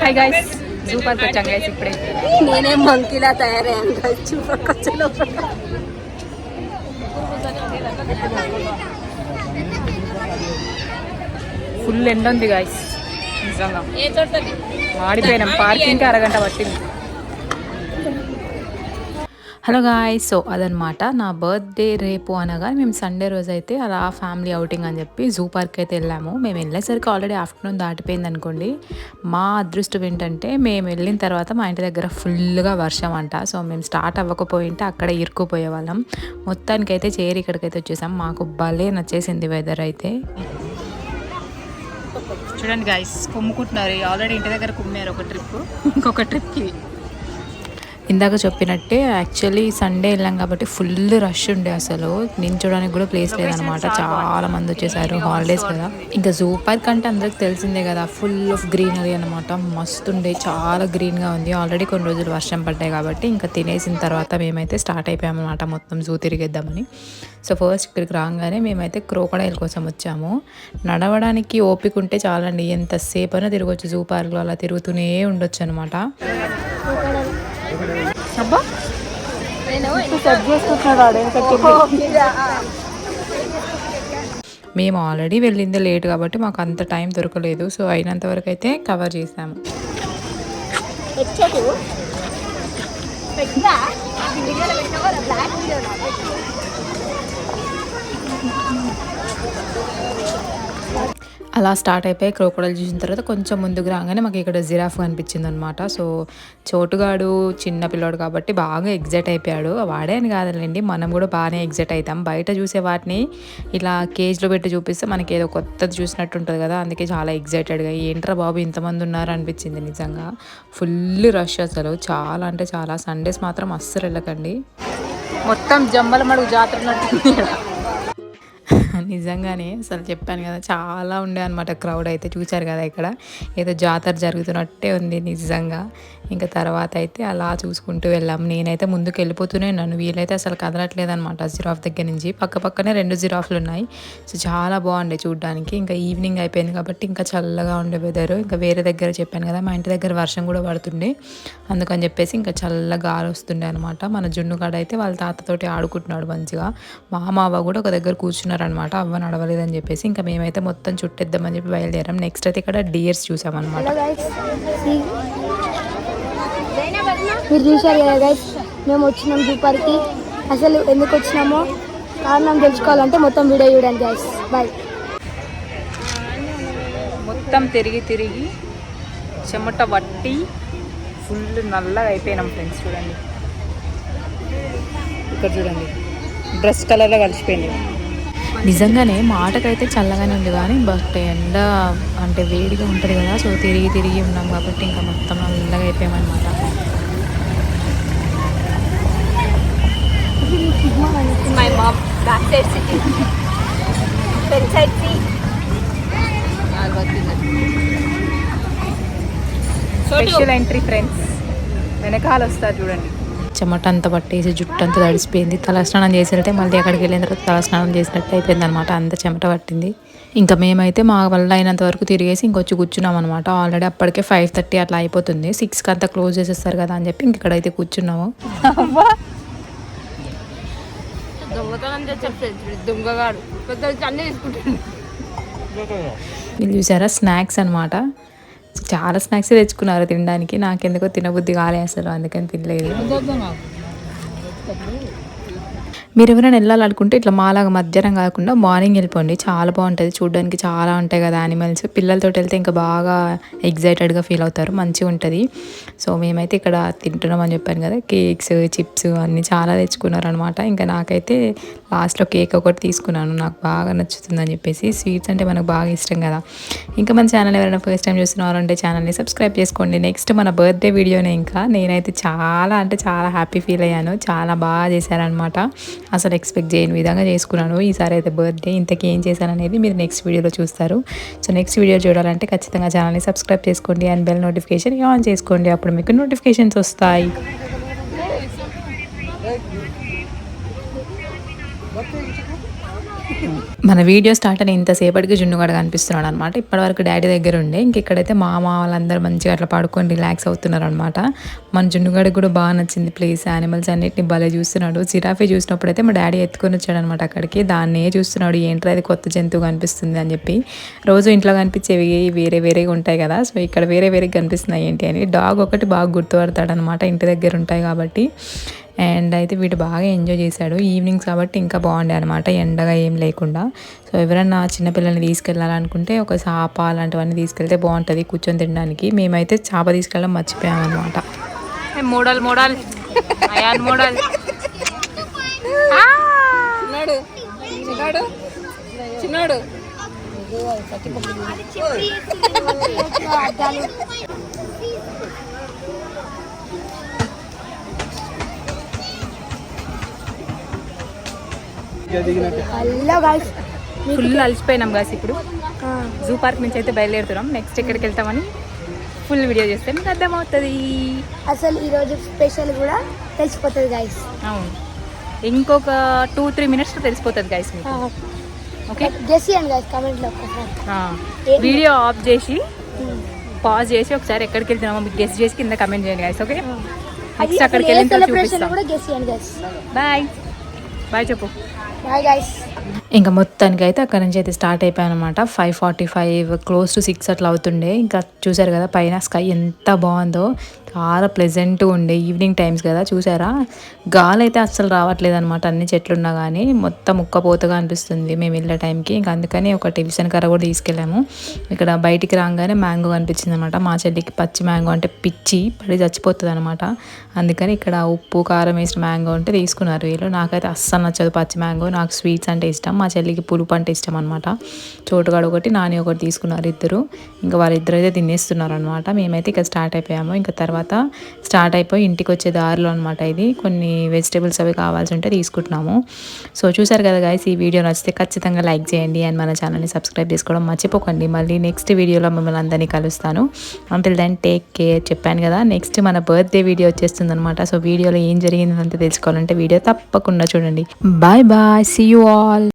Hi guys zoo park వచ్చాం guys ఇప్పుడే. నేనే మంకీలా తయారయ్యాను లోపల. ఫుల్ ఎండ ఉంది గైస్ నిజంగా. మాడిపోయినాం. పార్కింగ్కి అరగంట పట్టింది. హలో గాయ్ సో అదనమాట నా బర్త్డే రేపు అనగా మేము సండే రోజు అయితే అలా ఫ్యామిలీ అవుటింగ్ అని చెప్పి జూ పార్క్ అయితే వెళ్ళాము. మేము వెళ్ళేసరికి ఆల్రెడీ ఆఫ్టర్నూన్ దాటిపోయింది అనుకోండి మా అదృష్టం ఏంటంటే మేము వెళ్ళిన తర్వాత మా ఇంటి దగ్గర ఫుల్గా వర్షం అంట. సో మేము స్టార్ట్ అవ్వకపోయింటే అక్కడ ఇరుక్కుపోయే వాళ్ళం మొత్తానికైతే చేరి ఇక్కడికైతే వచ్చేసాం. మాకు భలే నచ్చేసింది వెదర్ అయితే. చూడండి గాయస్ కుమ్ముకుంటున్నారు. ఆల్రెడీ ఇంటి దగ్గర కుమ్మారు ఒక ట్రిప్ ఇంకొక ట్రిప్కి. ఇందాక చెప్పినట్టే యాక్చువల్లీ సండే వెళ్ళాం కాబట్టి ఫుల్ రష్ ఉండే అసలు. నించోడానికి కూడా ప్లేస్ లేదనమాట చాలా మంది వచ్చేసారు హాలిడేస్ కదా. ఇంకా జూ పార్క్ అంటే అందరికి తెలిసిందే కదా ఫుల్ ఆఫ్ గ్రీనరీ అనమాట మస్తు ఉండే చాలా గ్రీన్గా ఉంది. ఆల్రెడీ కొన్ని రోజులు వర్షం పడ్డాయి కాబట్టి ఇంకా తినేసిన తర్వాత మేమైతే స్టార్ట్ అయిపోయామన్నమాట మొత్తం జూ తిరిగేద్దామని. సో ఫస్ట్ ఇక్కడికి రాగానే మేమైతే క్రోకడైల్ కోసం వచ్చాము. నడవడానికి ఓపిక ఉంటే చాలండి ఎంతసేపు అయినా తిరగచ్చు జూ పార్క్లో అలా తిరుగుతూనే ఉండొచ్చు అనమాట అబ్బా. మేము ఆల్రెడీ వెళ్ళింది లేట్ కాబట్టి మాకు అంత టైం దొరకలేదు. సో అయినంత వరకు అయితే కవర్ చేసాము. పెట్టినా? వీడియోలో పెట్టినా కదా, black వీడియోలో. అలా స్టార్ట్ అయిపోయి క్రోకోడైల్ చూసిన తర్వాత కొంచెం ముందుకు రాగానే మాకు ఇక్కడ జిరాఫ్ కనిపించింది అనమాట సో చోటుగాడు చిన్న పిల్లోడు కాబట్టి బాగా ఎగ్జైట్ అయిపోయాడు. వాడే అని కాదులేండి మనం కూడా బాగానే ఎగ్జైట్ అవుతాం. బయట చూసే వాటిని ఇలా కేజ్లో పెట్టి చూపిస్తే మనకి ఏదో కొత్తది చూసినట్టు ఉంటుంది కదా అందుకే చాలా ఎగ్జైటెడ్గా ఏంట్రా బాబు ఇంతమంది ఉన్నారు? అనిపించింది నిజంగా. ఫుల్ రష్ అసలు. చాలా అంటే చాలా. సండేస్ మాత్రం అస్సలు వెళ్ళకండి. మొత్తం జమ్మల మడుగు జాతర నడుతుంది నిజంగానే అసలు చెప్పాను కదా చాలా ఉండే అనమాట క్రౌడ్ అయితే చూశారు కదా ఇక్కడ. ఏదో జాతర జరుగుతున్నట్టే ఉంది నిజంగా. ఇంకా తర్వాత అయితే అలా చూసుకుంటూ వెళ్ళాం. నేనైతే ముందుకు వెళ్ళిపోతూనే ఉన్నాను. వీలైతే అసలు కదలట్లేదు అనమాట జిరాఫ్ దగ్గర నుంచి. పక్క పక్కనే రెండు జిరాఫ్లు ఉన్నాయి. సో చాలా బాగుండే చూడడానికి. ఇంకా ఈవినింగ్ అయిపోయింది కాబట్టి ఇంకా చల్లగా ఉండే వెదరు ఇంకా వేరే దగ్గర చెప్పాను కదా మా ఇంటి దగ్గర వర్షం కూడా పడుతుండే. అందుకని చెప్పేసి ఇంకా చల్ల గాలి వస్తుండే అనమాట మన జున్ను కాడ అయితే వాళ్ళ తాతతోటి ఆడుకుంటున్నాడు మంచిగా. మా మావ కూడా ఒక దగ్గర కూర్చున్నారనమాట అవ్వ నడవలేదని చెప్పేసి ఇంకా మేమైతే మొత్తం చుట్టేద్దామని చెప్పి బయలుదేరాం. నెక్స్ట్ అయితే ఇక్కడ డియర్స్ చూసామన్నమాట. మీరు చూశారు కదా గైస్ మేము వచ్చినాం సూపర్కి అసలు ఎందుకు వచ్చినామో కారణం తెలుసుకోవాలంటే మొత్తం వీడియో చూడండి గైస్ బాయ్ మొత్తం తిరిగి తిరిగి చెమట వట్టి ఫుల్ నల్లగా అయిపోయినాం ఫ్రెండ్స్ చూడండి. ఇక్కడ చూడండి. డ్రెస్ కలర్లో కలిసిపోయింది. నిజంగానే మాటకైతే చల్లగానే ఉంది కానీ బట్ ఎండ అంటే వేడిగా ఉంటుంది కదా సో తిరిగి తిరిగి ఉన్నాం కాబట్టి ఇంకా మొత్తం నల్లగా అయిపోయామన్నమాట. స్పెషల్ ఎంట్రీ ఫ్రెండ్స్ వెనకాల వస్తారు చూడండి. చెమట అంతా పట్టేసి జుట్టు అంతా తడిసిపోయింది. తలస్నానం చేసినట్టే మళ్ళీ అక్కడికి వెళ్ళిన తర్వాత తలస్నానం చేసినట్టు అయిపోయింది అనమాట అంత చెమట పట్టింది. ఇంకా మేమైతే మా వల్ల అయినంత వరకు తిరిగేసి ఇంకొచ్చి కూర్చున్నాం అనమాట ఆల్రెడీ అప్పటికే ఫైవ్ థర్టీ అట్లా అయిపోతుంది. సిక్స్కి అంతా క్లోజ్ చేసేస్తారు కదా అని చెప్పి ఇంక ఇక్కడైతే కూర్చున్నాము. దొంగతనం చేసే ఫ్రెండ్స్ దొంగగాడు. పెద్ద అన్నీ తీసుకుంటాడు వీళ్ళు చూసారా? స్నాక్స్ అనమాట చాలా స్నాక్స్ తెచ్చుకున్నారు తినడానికి. నాకెందుకో తినబుద్ధి కాలే అసలు అందుకని తినలేదు. మీరు ఎవరైనా వెళ్ళాలనుకుంటే ఇట్లా మాలాగా మధ్యాహ్నం కాకుండా మార్నింగ్ వెళ్ళిపోండి. చాలా బాగుంటుంది. చూడడానికి చాలా ఉంటాయి కదా యానిమల్స్ పిల్లలతో వెళ్తే ఇంకా బాగా ఎగ్జైటెడ్గా ఫీల్ అవుతారు. మంచిగా ఉంటుంది. సో మేమైతే ఇక్కడ తింటున్నాం అని చెప్పాను కదా. కేక్స్ చిప్స్ అన్నీ చాలా తెచ్చుకున్నారు అనమాట ఇంకా నాకైతే లాస్ట్లో కేక్ ఒకటి తీసుకున్నాను. నాకు బాగా నచ్చుతుందని చెప్పేసి స్వీట్స్ అంటే మనకు బాగా ఇష్టం కదా. ఇంకా మన ఛానల్ ఎవరైనా ఫస్ట్ టైం చూస్తున్నారంటే ఛానల్ని సబ్స్క్రైబ్ చేసుకోండి. నెక్స్ట్ మన బర్త్డే వీడియోనే ఇంకా నేనైతే చాలా అంటే చాలా హ్యాపీ ఫీల్ అయ్యాను. చాలా బాగా చేశారనమాట అసలు ఎక్స్పెక్ట్ చేయని విధంగా చేసుకున్నాను. ఈసారి అయితే బర్త్డే ఇంతకీ ఏం చేశాననేది మీరు నెక్స్ట్ వీడియోలో చూస్తారు. సో నెక్స్ట్ వీడియో చూడాలంటే ఖచ్చితంగా ఛానల్ని సబ్స్క్రైబ్ చేసుకోండి అండ్ బెల్ నోటిఫికేషన్ ఆన్ చేసుకోండి. అప్పుడు మీకు నోటిఫికేషన్స్ వస్తాయి. మన వీడియో స్టార్ట్ అని ఇంతసేపటికి జున్నుగడ కనిపిస్తున్నాడు అనమాట ఇప్పటివరకు డాడీ దగ్గర ఉండే. ఇంకెక్కడైతే మామ వాళ్ళందరూ మంచిగా అట్లా పడుకొని రిలాక్స్ అవుతున్నారు అనమాట మన జున్నుగాడికి కూడా బాగా నచ్చింది. ప్లేస్ యానిమల్స్ అన్నిటిని భలే చూస్తున్నాడు. జిరాఫీ చూసినప్పుడు అయితే మా డాడీ ఎత్తుకొని వచ్చాడు అనమాట అక్కడికి. దాన్నే చూస్తున్నాడు. ఏంట్రా అది కొత్త జంతువు కనిపిస్తుంది అని చెప్పి. రోజు ఇంట్లో కనిపించేవి వేరే వేరేగా ఉంటాయి కదా. సో ఇక్కడ వేరే వేరే కనిపిస్తున్నాయి ఏంటి అని. డాగ్ ఒకటి బాగా గుర్తుపడతాడు అనమాట ఇంటి దగ్గర ఉంటాయి కాబట్టి. అండ్ అయితే వీడు బాగా ఎంజాయ్ చేశాడు. ఈవినింగ్స్ కాబట్టి ఇంకా బాగుండే అనమాట ఎండగా ఏం లేకుండా. సో ఎవరైనా చిన్నపిల్లల్ని తీసుకెళ్ళాలనుకుంటే ఒక చేప అలాంటివన్నీ తీసుకెళ్తే బాగుంటుంది కూర్చొని తినడానికి. మేమైతే చేప తీసుకెళ్ళడం మర్చిపోయాం అనమాట మోడల్ మోడల్. Ion model. చిన్నాడు. చిన్నాడు. హలో గాయస్ ఫుల్ అలసిపోయినాం గాస్ ఇప్పుడు. జూ పార్క్ నుంచి అయితే బయలుదేరుతున్నాం. నెక్స్ట్ ఎక్కడికి వెళ్తామని ఫుల్ వీడియో చేస్తే మీకు అర్థమవుతుంది. అసలు ఈరోజు స్పెషల్ కూడా తెలిసిపోతుంది గాయస్ అవును. ఇంకొక టూ త్రీ మినిట్స్లో తెలిసిపోతుంది గైస్ మీకు. ఓకే గెస్ చేయండి గాయస్ కామెంట్లో వీడియో ఆఫ్ చేసి పాజ్ చేసి ఒకసారి ఎక్కడికి వెళ్తున్నామో మీకు గెస్ట్ చేసి కింద కమెంట్ చేయండి గైస్ ఓకే నెక్స్ట్ అక్కడికి వెళ్ళిన తర్వాత చూపిస్తాం. గెస్ గాయస్ బాయ్ బాయ్ చెప్పు. బాయ్ గాయస్ ఇంకా మొత్తానికి అయితే అక్కడ నుంచి అయితే స్టార్ట్ అయిపోయాను అనమాట five forty five close to six అట్లా అవుతుండే. ఇంకా చూసారు కదా పైన స్కై ఎంత బాగుందో. చాలా ప్లెజెంట్ ఉండే ఈవినింగ్ టైమ్స్ కదా చూసారా? గాలి అయితే అస్సలు రావట్లేదు అనమాట అన్ని చెట్లు ఉన్నా కానీ మొత్తం ఉక్కపోతగా అనిపిస్తుంది మేము వెళ్ళే టైంకి. ఇంకా అందుకని ఒక టిఫిన్ కర్ర కూడా తీసుకెళ్ళాము. ఇక్కడ బయటికి రాగానే మ్యాంగో కనిపించింది అనమాట మా చెల్లికి పచ్చి మ్యాంగో అంటే పిచ్చి పడి చచ్చిపోతుంది అనమాట అందుకని ఇక్కడ ఉప్పు కారం వేసిన మ్యాంగో అంటే తీసుకున్నారు వీళ్ళు. నాకైతే అస్సలు నచ్చదు పచ్చి మ్యాంగో. నాకు స్వీట్స్ అంటే ఇష్టం. మా చెల్లికి పులుపు అంటే ఇష్టం అనమాట చోటుగాడు ఒకటి నాని ఒకటి తీసుకున్నారు ఇద్దరు. ఇంకా వాళ్ళిద్దరు అయితే తినేస్తున్నారు అనమాట మేమైతే ఇక స్టార్ట్ అయిపోయాము. ఇంకా తర్వాత తర్వాత స్టార్ట్ అయిపోయి ఇంటికి వచ్చే దారిలో అనమాట ఇది. కొన్ని వెజిటేబుల్స్ అవి కావాల్సి ఉంటే తీసుకుంటున్నాము. సో చూసారు కదా గాయస్ ఈ వీడియో నచ్చితే ఖచ్చితంగా లైక్ చేయండి అండ్ మన ఛానల్ని సబ్స్క్రైబ్ చేసుకోవడం మర్చిపోకండి. మళ్ళీ నెక్స్ట్ వీడియోలో మిమ్మల్ని అందరినీ కలుస్తాను. అంటిల్ దెన్ టేక్ కేర్ చెప్పాను కదా నెక్స్ట్ మన బర్త్డే వీడియో వచ్చేస్తుంది అనమాట సో వీడియోలో ఏం జరిగిందంతా తెలుసుకోవాలంటే వీడియో తప్పకుండా చూడండి. Bye bye see you all